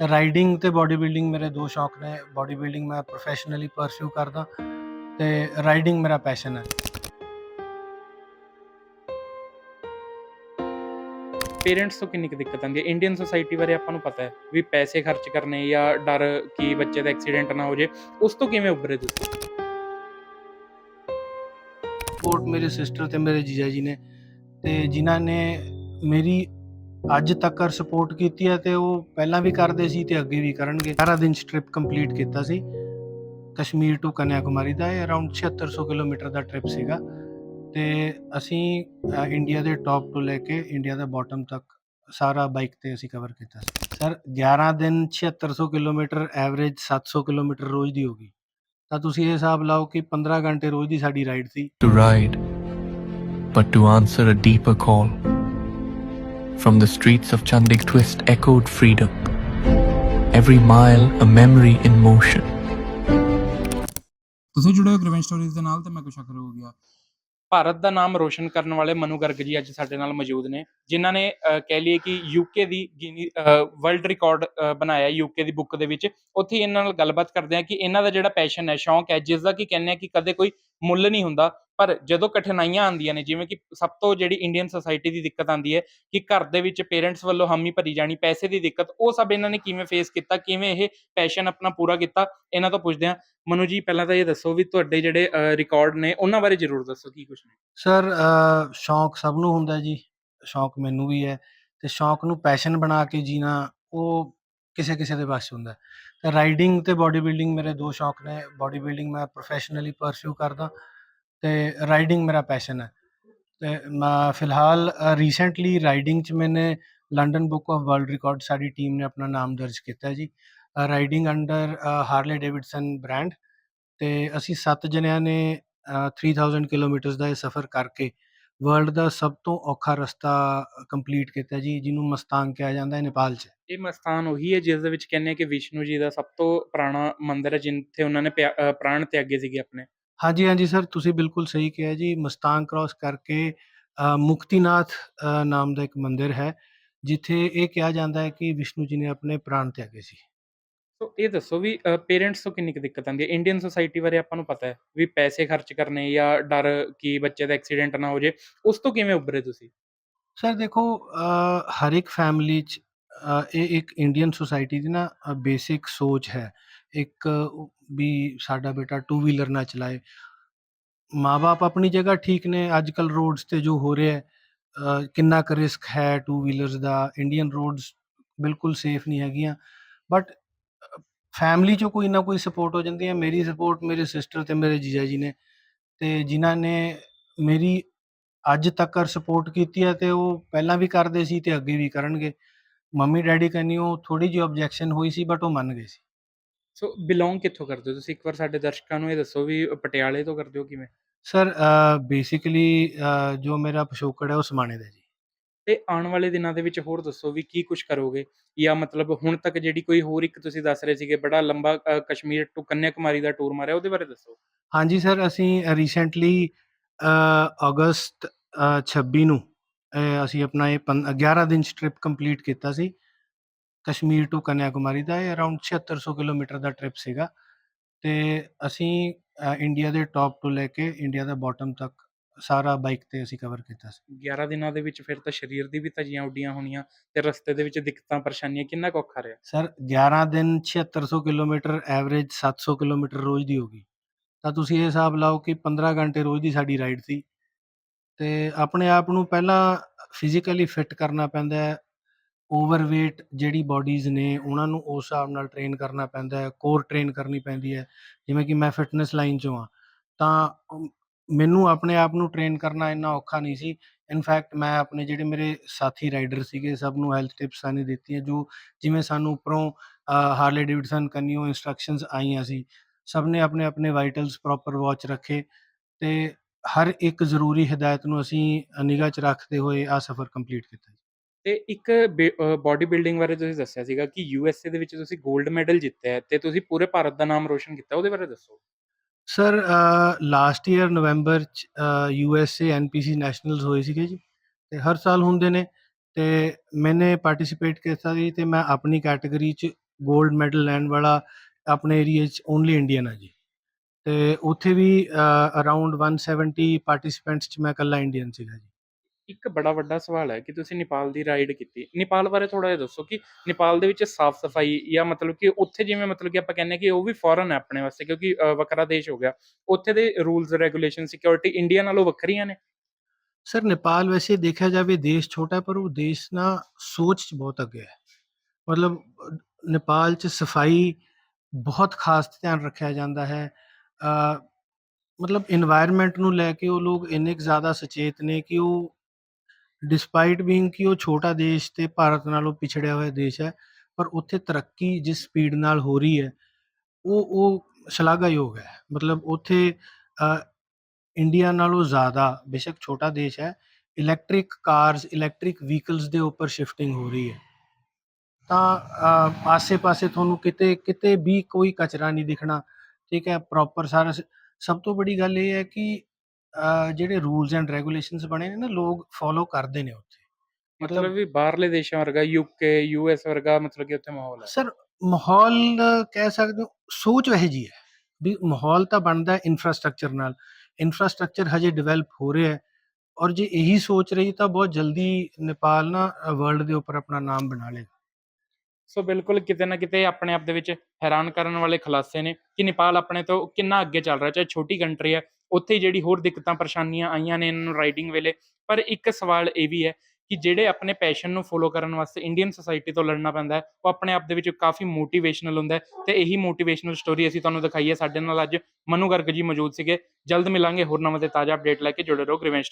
ਤੇ ਰਾਈਡਿੰਗ ਤੇ body building ਮੇਰੇ ਦੋ ਸ਼ੌਕ ਨੇ। ਬਾਡੀ ਬਿਲਡਿੰਗ ਮੈਂ ਪ੍ਰੋਫੈਸ਼ਨਲੀ ਪਰਸਿਊ ਕਰਦਾ ਤੇ ਰਾਈਡਿੰਗ ਮੇਰਾ ਪੈਸ਼ਨ ਹੈ। ਪੇਰੈਂਟਸ ਤੋਂ ਕਿੰਨੀ ਕੁ ਦਿੱਕਤ ਆਉਂਦੀ ਹੈ? ਇੰਡੀਅਨ ਸੋਸਾਇਟੀ ਬਾਰੇ ਆਪਾਂ ਨੂੰ ਪਤਾ ਹੈ ਵੀ ਪੈਸੇ ਖਰਚ ਕਰਨੇ ਜਾਂ ਡਰ ਕਿ ਬੱਚੇ ਦਾ ਐਕਸੀਡੈਂਟ ਨਾ ਹੋ ਜੇ ਉਸ ਤੋਂ ਕਿਵੇਂ ਉੱਭਰੇ ਤੁਸੀਂ? ਸਪੋਰਟ ਮੇਰੇ ਸਿਸਟਰ ਤੇ ਮੇਰੇ ਜੀਜਾ ਜੀ ਨੇ ਤੇ ਜਿਨ੍ਹਾਂ ਨੇ ਮੇਰੀ ਅੱਜ ਤੱਕ ਸਪੋਰਟ ਕੀਤੀ ਹੈ ਤੇ ਉਹ ਪਹਿਲਾਂ ਵੀ ਕਰਦੇ ਸੀ ਤੇ ਅੱਗੇ ਵੀ ਕਰਨਗੇ। ਸਾਰਾ ਦਿਨ ਟ੍ਰਿਪ ਕੰਪਲੀਟ ਕੀਤਾ ਸੀ। ਕਸ਼ਮੀਰ ਟੂ ਕੰਨਿਆਕੁਮਾਰੀ ਦਾ ਇਹ ਅਰਾਊਂਡ 7600 ਕਿਲੋਮੀਟਰ ਦਾ ਟ੍ਰਿਪ ਸੀਗਾ। ਤੇ ਅਸੀਂ ਇੰਡੀਆ ਦੇ ਟੌਪ ਤੋਂ ਲੈ ਕੇ ਇੰਡੀਆ ਦਾ ਬਾਟਮ ਤੱਕ ਸਾਰਾ ਬਾਈਕ ਤੇ ਅਸੀਂ ਕਵਰ ਕੀਤਾ ਸੀ। ਸਰ 11 ਦਿਨ 7600 ਕਿਲੋਮੀਟਰ ਐਵਰੇਜ 700 ਕਿਲੋਮੀਟਰ ਰੋਜ਼ ਦੀ ਹੋਗੀ ਤਾਂ ਤੁਸੀਂ ਇਹ ਹਿਸਾਬ ਲਾਓ ਕਿ 15 ਘੰਟੇ ਰੋਜ਼ ਦੀ ਸਾਡੀ ਰਾਈਡ ਸੀ। To ride, but to answer a deeper call. From the streets of Chandik Twist echoed freedom. Every mile a memory in motion. ਤੁਸੀਂ ਜੁੜੇ ਹੋ ਗ੍ਰੀਵੈਂਸ ਸਟੋਰੀਜ਼ ਦੇ ਨਾਲ ਤੇ ਮੈਂ ਕੁਸ਼ਾਕਰ ਹੋ ਗਿਆ ਭਾਰਤ ਦਾ ਨਾਮ ਰੋਸ਼ਨ ਕਰਨ ਵਾਲੇ ਮਨੂ ਗਰਗ ਜੀ ਅੱਜ ਸਾਡੇ ਨਾਲ ਮੌਜੂਦ ਨੇ ਜਿਨ੍ਹਾਂ ਨੇ ਅਹ, ਕਹਿ ਲਈਏ ਕਿ ਯੂਕੇ ਦੀ ਗਿਨੀ ਵਰਲਡ ਰਿਕਾਰਡ ਬਣਾਇਆ ਯੂਕੇ ਦੀ ਬੁੱਕ ਦੇ ਵਿੱਚ ਉੱਥੇ ਇਹਨਾਂ ਨਾਲ ਗੱਲਬਾਤ ਕਰਦੇ ਆ ਕਿ ਇਹਨਾਂ ਦਾ ਜਿਹੜਾ ਪੈਸ਼ਨ ਹੈ ਸ਼ੌਂਕ ਹੈ ਜਿਸ ਦਾ ਕਿ ਕਹਿੰਦੇ ਆ ਕਿ ਕਦੇ ਕੋਈ ਮੁੱਲ ਨਹੀਂ ਹੁੰਦਾ ਪਰ ਜਦੋਂ ਕਠਿਨਾਈਆਂ ਆਉਂਦੀਆਂ ਨੇ ਜਿਵੇਂ ਕਿ ਸਭ ਤੋਂ ਜਿਹੜੀ ਇੰਡੀਅਨ ਸੋਸਾਇਟੀ ਦੀ ਦਿੱਕਤ ਆਉਂਦੀ ਹੈ ਕਿ ਘਰ ਦੇ ਵਿੱਚ ਪੇਰੈਂਟਸ ਵੱਲੋਂ ਹਾਮੀ ਭਰੀ ਜਾਣੀ ਪੈਸੇ ਦੀ ਦਿੱਕਤ ਉਹ ਸਭ ਇਹਨਾਂ ਨੇ ਕਿਵੇਂ ਫੇਸ ਕੀਤਾ ਕਿਵੇਂ ਇਹ ਪੈਸ਼ਨ ਆਪਣਾ ਪੂਰਾ ਕੀਤਾ ਇਹਨਾਂ ਤੋਂ ਪੁੱਛਦੇ ਆ ਮਨੂ ਜੀ ਪਹਿਲਾਂ ਤਾਂ ਇਹ ਦੱਸੋ ਵੀ ਤੁਹਾਡੇ ਜਿਹੜੇ ਰਿਕਾਰਡ ਨੇ ਉਹਨਾਂ ਬਾਰੇ ਜ਼ਰੂਰ ਦੱਸੋ ਕੀ ਕੁਝ ਨੇ। ਸਰ ਅ, ਸ਼ੌਂਕ ਸਭ ਨੂੰ ਹੁੰਦਾ ਜੀ ਸ਼ੌਂਕ ਮੈਨੂੰ ਵੀ ਹੈ ਤੇ ਸ਼ੌਂਕ ਨੂੰ ਪੈਸ਼ਨ ਬਣਾ ਕੇ ਜੀਣਾ ਉਹ ਕਿਸੇ ਕਿਸੇ ਦੇ ਵੱਸ ਹੁੰਦਾ। ਤੇ ਰਾਈਡਿੰਗ ਤੇ ਬਾਡੀ ਬਿਲਡਿੰਗ ਮੇਰੇ ਦੋ ਸ਼ੌਂਕ ਨੇ ਬਾਡੀ ਬਿਲਡਿੰਗ ਮੈਂ ਪ੍ਰੋਫੈਸ਼ਨਲੀ ਪਰਸਿਊ ਕਰਦਾ। ਤੇ ਰਾਈਡਿੰਗ ਮੇਰਾ ਪੈਸ਼ਨ ਹੈ। ਤੇ ਮੈਂ ਫਿਲਹਾਲ ਰੀਸੈਂਟਲੀ ਰਾਈਡਿੰਗ 'ਚ ਮੈਨੇ London book of world record ਸਾਡੀ ਟੀਮ ਨੇ ਆਪਣਾ ਨਾਮ ਦਰਜ ਕੀਤਾ ਜੀ। Riding under Harley Davidson brand ਤੇ ਅਸੀਂ 7 ਜਣਿਆਂ ਨੇ ਅ, 3000 ਕਿਲੋਮੀਟਰਸ ਦਾ ਇਹ ਸਫ਼ਰ ਕਰਕੇ ਵਰਲਡ ਦਾ ਸਭ ਤੋਂ ਔਖਾ ਰਸਤਾ ਕੰਪਲੀਟ ਕੀਤਾ ਜੀ ਜਿਹਨੂੰ ਮਸਤਾਨ ਕਿਹਾ ਜਾਂਦਾ ਹੈ ਨੇਪਾਲ 'ਚ। ਇਹ ਮਸਤਾਨ ਉਹੀ ਹੈ ਜਿਸ ਦੇ ਵਿੱਚ ਕਹਿੰਦੇ ਆ ਕਿ ਵਿਸ਼ਨੂੰ ਜੀ ਦਾ ਸਭ ਤੋਂ ਪੁਰਾਣਾ ਮੰਦਿਰ ਹੈ ਜਿੱਥੇ ਉਹਨਾਂ ਨੇ ਪਿਆ- ਪ੍ਰਾਣ ਤਿਆਗੇ ਸੀਗੇ ਆਪਣੇ। ਹਾਂਜੀ ਹਾਂਜੀ ਸਰ ਤੁਸੀਂ ਬਿਲਕੁਲ ਸਹੀ ਕਿਹਾ ਜੀ। ਮਸਤਾਂਗ ਕ੍ਰਾਸ ਕਰਕੇ ਅ, ਮੁਕਤੀਨਾਥ ਅ, ਨਾਮ ਦਾ ਇੱਕ ਮੰਦਿਰ ਹੈ ਜਿੱਥੇ ਇਹ ਕਿਹਾ ਜਾਂਦਾ ਹੈ ਕਿ ਵਿਸ਼ਨੂੰ ਜੀ ਨੇ ਆਪਣੇ ਪ੍ਰਾਣ ਤਿਆਗੇ ਸੀ। ਸੋ ਇਹ ਦੱਸੋ ਵੀ ਪੇਰੈਂਟਸ ਤੋਂ ਕਿੰਨੀ ਕੁ ਦਿੱਕਤ ਆਉਂਦੀ ਹੈ? ਇੰਡੀਅਨ ਸੋਸਾਇਟੀ ਬਾਰੇ ਆਪਾਂ ਨੂੰ ਪਤਾ ਹੈ ਵੀ ਪੈਸੇ ਖਰਚ ਕਰਨੇ ਜਾਂ ਡਰ ਕਿ ਬੱਚੇ ਦਾ ਐਕਸੀਡੈਂਟ ਨਾ ਹੋ ਜੇ ਉਸ ਤੋਂ ਕਿਵੇਂ ਉੱਭਰੇ ਤੁਸੀਂ? ਸਰ ਦੇਖੋ ਅ, ਹਰ ਇੱਕ ਫੈਮਿਲੀ 'ਚ ਅ, ਇਹ ਇੱਕ ਇੰਡੀਅਨ ਸੋਸਾਇਟੀ ਦੀ ਨਾ ਬੇਸਿਕ ਸੋਚ ਹੈ। ਇੱਕ ਵੀ ਸਾਡਾ ਬੇਟਾ ਟੂ ਵੀਲਰ ਨਾ ਚਲਾਏ। ਮਾਪੇ ਆਪਣੀ ਜਗ੍ਹਾ ਠੀਕ ਨੇ ਅੱਜ ਕੱਲ ਰੋਡਸ ਤੇ ਜੋ ਹੋ ਰਿਹਾ ਹੈ ਕਿੰਨਾ ਕੁ ਰਿਸਕ ਹੈ ਟੂ ਵੀਲਰਸ ਦਾ ਇੰਡੀਅਨ ਰੋਡਸ ਬਿਲਕੁਲ ਸੇਫ ਨਹੀਂ ਹੈਗੀਆਂ। ਬਟ ਫੈਮਿਲੀ ਚੋਂ ਕੋਈ ਨਾ ਕੋਈ ਸਪੋਰਟ ਹੋ ਜਾਂਦੀ ਹੈ। ਮੇਰੀ ਸਪੋਰਟ ਮੇਰੇ ਸਿਸਟਰ ਤੇ ਮੇਰੇ ਜੀਜਾ ਜੀ ਨੇ ਤੇ ਜਿਨ੍ਹਾਂ ਨੇ ਮੇਰੀ ਅੱਜ ਤੱਕ ਸਪੋਰਟ ਕੀਤੀ ਹੈ ਤੇ ਉਹ ਪਹਿਲਾਂ ਵੀ ਕਰਦੇ ਸੀ ਤੇ ਅੱਗੇ ਵੀ ਕਰਨਗੇ। ਮੰਮੀ ਡੈਡੀ ਕੰਨਿਓ ਥੋੜੀ ਜਿਹੀ ਆਬਜੈਕਸ਼ਨ ਹੋਈ ਸੀ ਬਟ ਉਹ ਮੰਨ ਗਏ ਸੀ। ਸੋ ਬਿਲੋਂਗ ਕਿੱਥੋਂ ਕਰਦੇ ਹੋ? ਤੁਸੀਂ ਇੱਕ ਵਾਰ ਸਾਡੇ ਦਰਸ਼ਕਾਂ ਨੂੰ ਇਹ ਦੱਸੋ ਵੀ ਪਟਿਆਲੇ ਤੋਂ ਕਰਦੇ ਹੋ ਕਿਵੇਂ? ਸਰ ਬੇਸਿਕਲੀ ਜੋ ਮੇਰਾ ਪਿਛੋਕੜ ਹੈ ਉਹ ਸਮਾਣੇ ਦਾ ਜੀ। ਤੇ ਆਉਣ ਵਾਲੇ ਦਿਨਾਂ ਦੇ ਵਿੱਚ ਹੋਰ ਦੱਸੋ ਵੀ ਕੀ ਕੁਝ ਕਰੋਗੇ? ਜਾਂ ਮਤਲਬ ਹੁਣ ਤੱਕ ਜਿਹੜੀ ਕੋਈ ਹੋਰ ਇੱਕ ਤੁਸੀਂ ਦੱਸ ਰਹੇ ਸੀਗੇ ਬੜਾ ਲੰਬਾ ਅ, ਕਸ਼ਮੀਰ ਟੂ ਕੰਨਿਆਕੁਮਾਰੀ ਦਾ ਟੂਰ ਮਾਰਿਆ ਉਹਦੇ ਬਾਰੇ ਦੱਸੋ। ਹਾਂਜੀ ਸਰ ਅਸੀਂ ਰੀਸੈਂਟਲੀ ਅਗਸਤ ਅ, 26 ਨੂੰ ਅ, ਅਸੀਂ ਆਪਣਾ ਇਹ ਪੰ- 11 ਦਿਨ ਟ੍ਰਿਪ ਕੰਪਲੀਟ ਕੀਤਾ ਸੀ। ਕਸ਼ਮੀਰ ਟੂ ਕੰਨਿਆਕੁਮਾਰੀ ਦਾ ਇਹ ਅਰਾਊਂਡ 7600 ਕਿਲੋਮੀਟਰ ਦਾ ਟ੍ਰਿਪ ਸੀਗਾ। ਤੇ ਅਸੀਂ ਇੰਡੀਆ ਦੇ ਟੌਪ ਤੋਂ ਲੈ ਕੇ ਇੰਡੀਆ ਦਾ ਬਾਟਮ ਤੱਕ ਸਾਰਾ ਬਾਈਕ ਤੇ ਅਸੀਂ ਕਵਰ ਕੀਤਾ ਸੀ। 11 ਦਿਨਾਂ ਦੇ ਵਿੱਚ ਫਿਰ ਤਾਂ ਸਰੀਰ ਦੀ ਵੀ ਧਜੀਆਂ ਉੱਡੀਆਂ ਹੋਣੀਆਂ ਤੇ ਰਸਤੇ ਦੇ ਵਿੱਚ ਦਿੱਕਤਾਂ ਪਰੇਸ਼ਾਨੀਆਂ ਕਿੰਨਾ ਕੁ ਔਖਾ ਰਿਹਾ? ਸਰ 11 ਦਿਨ 7600 ਕਿਲੋਮੀਟਰ ਐਵਰੇਜ 700 ਕਿਲੋਮੀਟਰ ਰੋਜ਼ ਦੀ ਹੋਗੀ ਤਾਂ ਤੁਸੀਂ ਇਹ ਹਿਸਾਬ ਲਾਓ ਕਿ 15 ਘੰਟੇ ਰੋਜ਼ ਦੀ ਸਾਡੀ ਰਾਈਡ ਸੀ। ਤੇ ਆਪਣੇ ਆਪ ਨੂੰ ਪਹਿਲਾਂ ਫਿਜ਼ੀਕਲੀ ਫਿਟ ਕਰਨਾ ਪੈਂਦਾ ਹੈ ਓਵਰਵੇਟ ਜਿਹੜੀ ਬਾਡੀਜ਼ ਨੇ ਉਹਨਾਂ ਨੂੰ ਉਸ ਹਿਸਾਬ ਨਾਲ ਟ੍ਰੇਨ ਕਰਨਾ ਪੈਂਦਾ ਹੈ, ਕੋਰ ਟ੍ਰੇਨ ਕਰਨੀ ਪੈਂਦੀ ਹੈ, ਜਿਵੇਂ ਕਿ ਮੈਂ ਫਿਟਨੈਸ ਲਾਈਨ 'ਚੋਂ ਆ ਤਾਂ ਮੈਨੂੰ ਆਪਣੇ ਆਪ ਨੂੰ ਟ੍ਰੇਨ ਕਰਨਾ ਇੰਨਾ ਔਖਾ ਨਹੀਂ ਸੀ ਇਨਫੈਕਟ ਮੈਂ ਆਪਣੇ ਜਿਹੜੇ ਮੇਰੇ ਸਾਥੀ ਰਾਈਡਰ ਸੀਗੇ ਸਭ ਨੂੰ ਹੈਲਥ ਟਿਪਸ ਸਾਨੀ ਦਿੱਤੀਆਂ, ਜੋ ਜਿਵੇਂ ਸਾਨੂੰ ਉੱਪਰੋਂ ਹਾਰਲੇ ਡੇਵਿਡਸਨ ਕੰਨਿਓ ਇੰਸਟਰਕਸ਼ਨਸ ਆਈਆਂ ਸੀ, ਸਭ ਨੇ ਆਪਣੇ ਆਪਣੇ ਵਾਈਟਲਸ ਪ੍ਰੋਪਰ ਵਾਚ ਰੱਖੇ, ਤੇ ਹਰ ਇੱਕ ਜ਼ਰੂਰੀ ਹਦਾਇਤ ਨੂੰ ਅਸੀਂ ਨਿਗਾਹ 'ਚ ਰੱਖਦੇ ਹੋਏ ਆ ਸਫ਼ਰ ਕੰਪਲੀਟ ਕੀਤਾ ਤੇ ਇੱਕ ਬਾਡੀ ਬਿਲਡਿੰਗ ਬਾਰੇ ਤੁਸੀਂ ਦੱਸਿਆ ਸੀਗਾ ਕਿ ਯੂ ਐਸ ਏ ਦੇ ਵਿੱਚ ਤੁਸੀਂ 골ਡ ਮੈਡਲ ਜਿੱਤਿਆ ਹੈ ਤੇ ਤੁਸੀਂ ਪੂਰੇ ਭਾਰਤ ਦਾ ਨਾਮ ਰੋਸ਼ਨ ਕੀਤਾ, ਉਹਦੇ ਬਾਰੇ ਦੱਸੋ। ਸਰ ਲਾਸਟ ਈਅਰ ਨਵੰਬਰ ਚ U S A N P C nationals ਹੋਏ ਸੀਗੇ ਜੀ, ਤੇ ਹਰ ਸਾਲ ਹੁੰਦੇ ਨੇ, ਤੇ ਮੈਨੇ ਪਾਰਟਿਸਿਪੇਟ ਕੀਤਾ ਜੀ ਤੇ ਮੈਂ ਆਪਣੀ ਕੈਟਾਗਰੀ ਚ 골ਡ ਮੈਡਲ ਲੈਣ ਵਾਲਾ ਆਪਣੇ ਏਰੀਏ 'ਚ ਓਨਲੀ ਇੰਡੀਅਨ ਆ ਜੀ। ਤੇ ਉੱਥੇ ਵੀ ਅਰਾਊਂਡ 170 ਪਾਰਟਿਸਿਪੈਂਟਸ 'ਚ ਮੈਂ ਇਕੱਲਾ ਇੰਡੀਅਨ ਸੀਗਾ ਜੀ। ਇੱਕ ਬੜਾ ਵੱਡਾ ਸਵਾਲ ਹੈ ਕਿ ਤੁਸੀਂ ਨੇਪਾਲ ਦੀ ਰਾਈਡ ਕੀਤੀ। ਨੇਪਾਲ ਬਾਰੇ ਥੋੜਾ ਜਿਹਾ ਦੱਸੋ ਕਿ ਨੇਪਾਲ ਦੇ ਵਿੱਚ ਸਾਫ਼ ਸਫ਼ਾਈ ਜਾਂ ਮਤਲਬ ਕਿ ਉੱਥੇ ਜਿਵੇਂ ਮਤਲਬ ਕਿ ਆਪਾਂ ਕਹਿੰਦੇ ਕਿ ਉਹ ਵੀ ਫੋਰਨ ਹੈ ਆਪਣੇ ਵਾਸਤੇ ਕਿਉਂਕਿ ਵੱਖਰਾ ਦੇਸ਼ ਹੋ ਗਿਆ। ਉੱਥੇ ਦੇ ਰੂਲਸ ਰੈਗੂਲੇਸ਼ਨ ਸਿਕਿਉਰਿਟੀ ਇੰਡੀਆ ਨਾਲੋਂ ਵੱਖਰੀਆਂ ਨੇ? ਸਰ ਨੇਪਾਲ ਵੈਸੇ ਦੇਖਿਆ ਜਾਵੇ ਦੇਸ਼ ਛੋਟਾ ਪਰ ਉਹ ਦੇਸ਼ ਨਾ ਸੋਚ ਚ ਬਹੁਤ ਅੱਗੇ ਹੈ। ਮਤਲਬ ਨੇਪਾਲ ਚ ਸਫ਼ਾਈ ਬਹੁਤ ਖਾਸ ਧਿਆਨ ਰੱਖਿਆ ਜਾਂਦਾ ਹੈ। ਮਤਲਬ এনवायरमेंट ਨੂੰ ਲੈ ਕੇ ਉਹ ਲੋਕ ਇੰਨੇ ਜ਼ਿਆਦਾ ਸੁਚੇਤ ਨੇ ਕਿ ਉਹ ਡਿਸਪਾਈਟ ਬੀਇੰਗ ਕਿ ਉਹ ਛੋਟਾ ਦੇਸ਼ ਤੇ ਭਾਰਤ ਨਾਲੋਂ ਪਿਛੜਿਆ ਹੋਇਆ ਦੇਸ਼ ਹੈ, ਪਰ ਉੱਥੇ ਤਰੱਕੀ ਜਿਸ ਸਪੀਡ ਨਾਲ ਹੋ ਰਹੀ ਹੈ, ਉਹ ਉਹ ਸ਼ਲਾਘਾਯੋਗ ਹੈ। ਮਤਲਬ ਉੱਥੇ ਇੰਡੀਆ ਨਾਲੋਂ ਜ਼ਿਆਦਾ ਬੇਸ਼ੱਕ ਛੋਟਾ ਦੇਸ਼ ਹੈ ਇਲੈਕਟ੍ਰਿਕ ਕਾਰਸ ਇਲੈਕਟ੍ਰਿਕ ਵਹੀਕਲਸ ਦੇ ਉੱਪਰ ਸ਼ਿਫਟਿੰਗ ਹੋ ਰਹੀ ਹੈ। ਤਾਂ ਆਸੇ-ਪਾਸੇ ਤੁਹਾਨੂੰ ਕਿਤੇ ਕਿਤੇ ਵੀ ਕੋਈ ਕਚਰਾ ਨਹੀਂ ਦਿਖਣਾ, ਠੀਕ ਹੈ ਪ੍ਰੋਪਰ ਸਾਰਾ ਸਭ ਤੋਂ ਵੱਡੀ ਗੱਲ ਇਹ ਹੈ ਕਿ ਜਿਹੜੇ ਰੂਲਸ ਐਂਡ ਰੈਗੂਲੇਸ਼ਨਸ ਬਣੇ ਨੇ ਨਾ ਲੋਕ ਫੋਲੋ ਕਰਦੇ ਨੇ ਉੱਥੇ। ਮਤਲਬ ਵੀ ਬਾਹਰਲੇ ਦੇਸ਼ਾਂ ਵਰਗਾ ਯੂਕੇ ਯੂਐਸ ਵਰਗਾ ਮਤਲਬ ਕਿ ਉੱਥੇ ਮਾਹੌਲ ਹੈ। ਸਰ ਮਾਹੌਲ ਕਹਿ ਸਕਦੇ ਹੋ ਸੋਚ ਵਹੇ ਜੀ ਹੈ ਵੀ ਮਾਹੌਲ ਤਾਂ ਬਣਦਾ ਹੈ ਇਨਫਰਾਸਟ੍ਰਕਚਰ ਨਾਲ। ਇਨਫਰਾਸਟ੍ਰਕਚਰ ਹਜੇ ਡਿਵੈਲਪ ਹੋ ਰਿਹਾ ਹੈ ਔਰ ਜੇ ਇਹੀ ਸੋਚ ਰਹੀ ਤਾਂ ਬਹੁਤ ਜਲਦੀ ਨੇਪਾਲ ਨਾ ਵਰਲਡ ਦੇ ਉੱਪਰ ਆਪਣਾ ਨਾਮ ਬਣਾ ਲੇਗਾ ਸੋ ਬਿਲਕੁਲ ਕਿਤੇ ਨਾ ਕਿਤੇ ਆਪਣੇ ਆਪ ਦੇ ਵਿੱਚ ਹੈਰਾਨ ਕਰਨ ਵਾਲੇ ਖੁਲਾਸੇ ਨੇ ਕਿ ਨੇਪਾਲ ਆਪਣੇ ਤੋਂ ਕਿੰਨਾ ਅੱਗੇ ਚੱਲ ਰਿਹਾ ਚਾਹੇ ਛੋਟੀ ਕੰਟਰੀ ਹੈ ਉੱਥੇ ਜਿਹੜੀ ਹੋਰ ਦਿੱਕਤਾਂ, ਪਰੇਸ਼ਾਨੀਆਂ ਆਈਆਂ ਨੇ ਇਹਨਾਂ ਨੂੰ ਰਾਈਡਿੰਗ ਵੇਲੇ, ਪਰ ਇੱਕ ਸਵਾਲ ਇਹ ਵੀ ਹੈ ਕਿ ਜਿਹੜੇ ਆਪਣੇ ਪੈਸ਼ਨ ਨੂੰ ਫੋਲੋ ਕਰਨ ਵਾਸਤੇ ਇੰਡੀਅਨ ਸੋਸਾਇਟੀ ਤੋਂ ਲੜਨਾ ਪੈਂਦਾ ਹੈ, ਉਹ ਆਪਣੇ ਆਪ ਦੇ ਵਿੱਚ ਕਾਫੀ ਮੋਟੀਵੇਸ਼ਨਲ ਹੁੰਦਾ ਹੈ ਤੇ ਇਹੀ ਮੋਟੀਵੇਸ਼ਨਲ ਸਟੋਰੀ ਅਸੀਂ ਤੁਹਾਨੂੰ ਦਿਖਾਈ ਹੈ ਸਾਡੇ ਨਾਲ ਅੱਜ ਮਨੂ ਗਰਗ ਜੀ ਮੌਜੂਦ ਸੀਗੇ। ਜਲਦ ਮਿਲਾਂਗੇ ਹੋਰ ਨਵਾਂ ਤੇ ਤਾਜ਼ਾ ਅਪਡੇਟ ਲੈ ਕੇ, ਜੁੜੇ ਰਹੋ ਗ੍ਰੀਵੈਂਸ